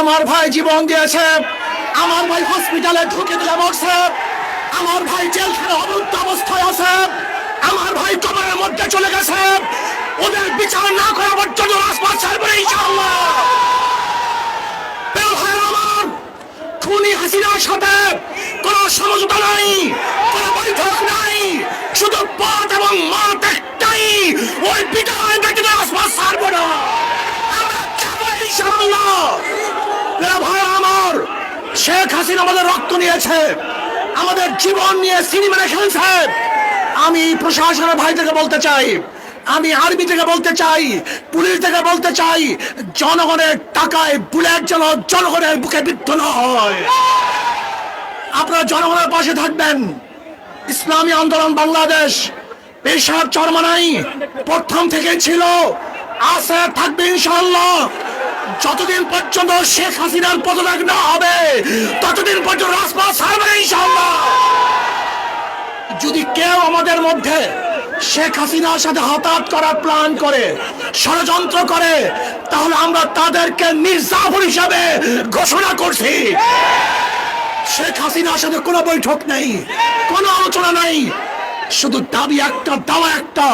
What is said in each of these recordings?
আমার ভাই জীবন দিয়েছে। আমার ভাই হসপিটালে ঢুকে দিলে মরছে। আমার ভাই জেলখানে অবরুদ্ধ অবস্থায় আছে। আমার ভাই কবরের মধ্যে চলে গেছে। ওদের বিচার না করা পর্যন্ত রাজপথ ছাড়বে খুনি হাসিনার সাথে কোন সমঝোতা নাই, কোন বৈঠক নাই। শুধু পথ এবং মাঠ একটাই। ওই বিদায় ব্যক্তি রাজপথ ছাড়বো না আমরা যাব ইনশাআল্লাহ প্রিয় ভাই আমার শেখ হাসিনা আমাদের রক্ত নিয়েছে, আমাদের জীবন নিয়ে সিনেমা খেলছে আমি প্রশাসনের ভাই থেকে বলতে চাই, আমি আর্মি থেকে বলতে চাই, পুলিশ থেকে বলতে চাই, জনগণের টাকায় বুলেট যেন জনগণের বুকে বিদ্ধ না হয়। আপনারা জনগণের পাশে থাকবেন। ইসলামী আন্দোলন বাংলাদেশ পেশার চরমানাই প্রথম থেকে ছিল। আছে, থাকবে ইনশাআল্লাহ। যতদিন পর্যন্ত শেখ হাসিনার পদত্যাগ না হবে ততদিন পর্যন্ত রাজপথ ছাড়বে ইনশাআল্লাহ। যদি কেউ আমাদের মধ্যে শেখ হাসিনার সাথে হতাহত করার প্ল্যান করে, ষড়যন্ত্র করে, তাহলে আমরা তাদেরকে মির্জাফর হিসাবে ঘোষণা করছি। শেখ হাসিনার সাথে কোনো বৈঠক নেই, কোনো আলোচনা নাই। শুধু দাবি একটা, দাওয়া একটা,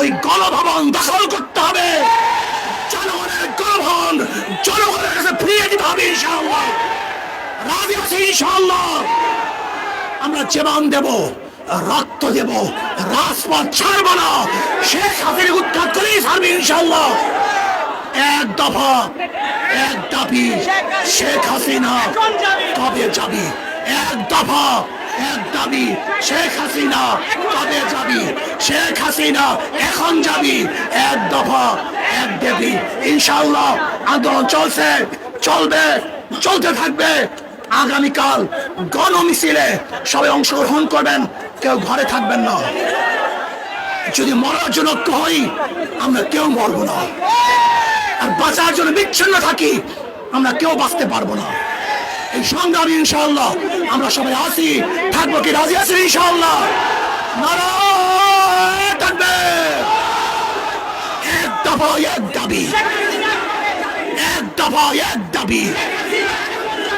ওই গণভবন দখল করতে হবে। জনগণের গণভবন জনগণের কাছে ফিরিয়ে দিতে হবে, ইনশাআল্লাহ। আছে ইনশাআল্লাহ। আমরা জীবন দেব, রক্ত দেব, রাজপথ ছাড়ব না। শেখ হাসিনা উৎখাত করেই ছাড়বে ইনশাআল্লাহ। এক দফা, এক দাবি, শেখ হাসিনা কবে যাবি? এক দফা, এক দাবি, শেখ হাসিনা কবে যাবি? শেখ হাসিনা এখন যাবি? এক দফা, এক দেবী। ইনশাআল্লাহ, আন্দোলন চলছে, চলবে, চলতে থাকবে। আগামীকাল গণ মিছিলে সবাই অংশগ্রহণ করবেন, কেউ ঘরে থাকবেন না। যদি মরার জন্য হই আমরা কেউ মরবো না। আর বাঁচার জন্য বিচ্ছিন্ন থাকি, আমরা কেউ বাঁচতে পারব না। এই সংগ্রামী ইনশাল্লাহ আমরা সবাই আছি, থাকব কি রাজি আছি ইনশাআল্লাহ? নারায়ণ থাকবে। এক দফা এক দাবি। এক দফা এক দাবি।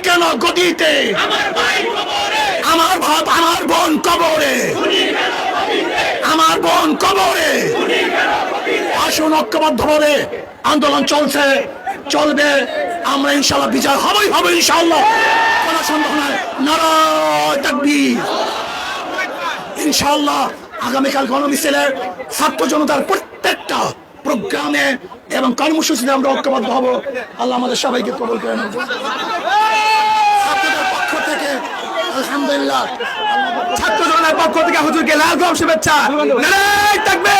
কেন গদিতে? আমার ভাব আমার বোন কবরে। আমার বোন কবরে। আসুন ঐক্যবদ্ধভাবে আন্দোলন চলছে। চলবে। আমরা ইনশাল্লাহ বিচার হবেই হবে ইনশাল্লাহ কোনো সন্দেহ নাই। নারায় তাকবীর। ইনশাল্লাহ আগামীকাল গণমিছিলে ছাত্র জনতার প্রত্যেকটা প্রোগ্রামে এবং কর্মসূচিতে আমরা ঐক্যবদ্ধ হব। আল্লাহ আমাদের সবাইকে কবল করে নেব পক্ষ থেকে, আলহামদুলিল্লাহ। ছাত্র পক্ষ থেকে হুজুরকে লাল গ্রাম শুভেচ্ছা। থাকবে